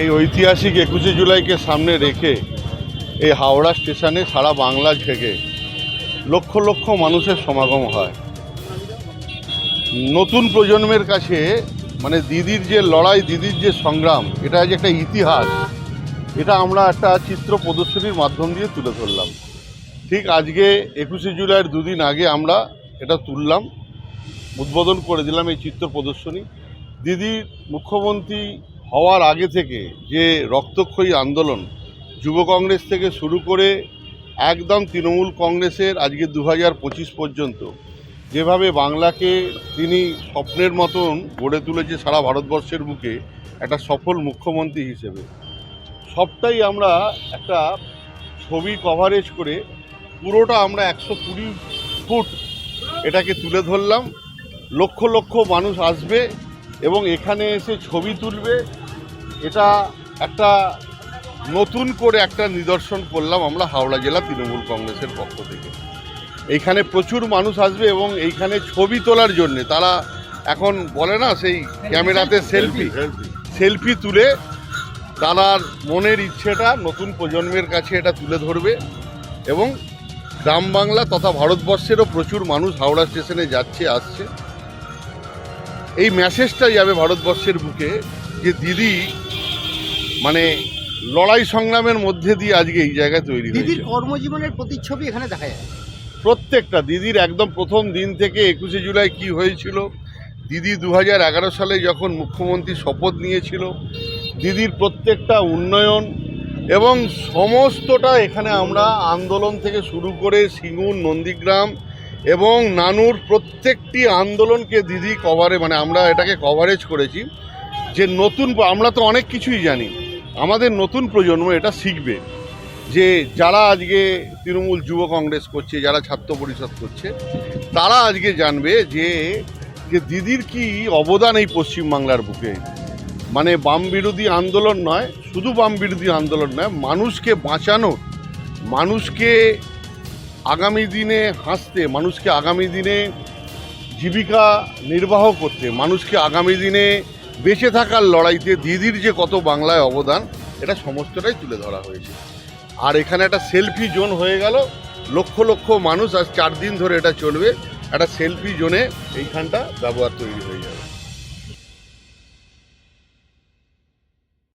এই ঐতিহাসিক একুশে জুলাইকে সামনে রেখে এই হাওড়া স্টেশনে সারা বাংলা থেকে লক্ষ লক্ষ মানুষের সমাগম হয়। নতুন প্রজন্মের কাছে মানে দিদির যে লড়াই, দিদির যে সংগ্রাম, এটা যে একটা ইতিহাস, এটা আমরা একটা চিত্র প্রদর্শনীর মাধ্যম দিয়ে তুলে ধরলাম। ঠিক আজকে একুশে জুলাইয়ের দুদিন আগে আমরা এটা তুললাম, উদ্বোধন করে দিলাম এই চিত্র প্রদর্শনী। দিদির মুখ্যমন্ত্রী হওয়ার আগে থেকে যে রক্তক্ষয়ী আন্দোলন যুব কংগ্রেস থেকে শুরু করে একদম তৃণমূল কংগ্রেসের আজকে দু হাজার পঁচিশ পর্যন্ত, যেভাবে বাংলাকে তিনি স্বপ্নের মতন গড়ে তুলেছে সারা ভারতবর্ষের বুকে, একটা সফল মুখ্যমন্ত্রী হিসেবে। সবটাই আমরা একটা ছবি কভারেজ করে পুরোটা আমরা একশো কুড়ি ফুট এটাকে তুলে ধরলাম। লক্ষ লক্ষ মানুষ আসবে এবং এখানে এসে ছবি তুলবে এটা একটা নতুন করে একটা নিদর্শন করলাম আমরা হাওড়া জেলা তৃণমূল কংগ্রেসের পক্ষ থেকে। এইখানে প্রচুর মানুষ আসবে এবং এইখানে ছবি তোলার জন্য তারা এখন বলে না সেই ক্যামেরাতে সেলফি সেলফি তুলে তার মনের ইচ্ছেটা নতুন প্রজন্মের কাছে এটা তুলে ধরবে এবং গ্রাম বাংলা তথা ভারতবর্ষেরও প্রচুর মানুষ হাওড়া স্টেশনে যাচ্ছে আসছে। এই মেসেজটা যাবে ভারতবর্ষের বুকে যে দিদি মানে লড়াই সংগ্রামের মধ্যে দিয়ে আজকে এই জায়গায় তৈরি দিদির কর্মজীবনের প্রতিচ্ছবি এখানে দেখা যায়। প্রত্যেকটা দিদির একদম প্রথম দিন থেকে একুশে জুলাই কি হয়েছিল? দিদি দু হাজার এগারো সালে যখন মুখ্যমন্ত্রী শপথ নিয়েছিল দিদির প্রত্যেকটা উন্নয়ন এবং সমস্তটা এখানে আমরা আন্দোলন থেকে শুরু করে সিঙ্গুর নন্দীগ্রাম এবং নানুর প্রত্যেকটি আন্দোলনকে দিদি কভারে মানে আমরা এটাকে কভারেজ করেছি যে নতুন আমরা তো অনেক কিছুই জানি। আমাদের নতুন প্রজন্ম এটা শিখবে যে যারা আজকে তৃণমূল যুব কংগ্রেস করছে, যারা ছাত্র পরিষদ করছে, তারা আজকে জানবে যে যে দিদির কি অবদান এই পশ্চিমবাংলার বুকে। মানে বাম বিরোধী আন্দোলন নয়, শুধু বাম বিরোধী আন্দোলন নয়, মানুষকে বাঁচানো, মানুষকে আগামী দিনে হাসতে, মানুষকে আগামী দিনে জীবিকা নির্বাহ করতে, মানুষকে আগামী দিনে বেঁচে থাকার লড়াইতে দিদির যে কত বাংলায় অবদান, এটা সমস্তটাই তুলে ধরা হয়েছে। আর এখানে একটা সেলফি জোন হয়ে গেল। লক্ষ লক্ষ মানুষ আজ চার দিন ধরে এটা চলবে। একটা সেলফি জোনে এইখানটা ব্যবহার তৈরি হয়ে যাবে।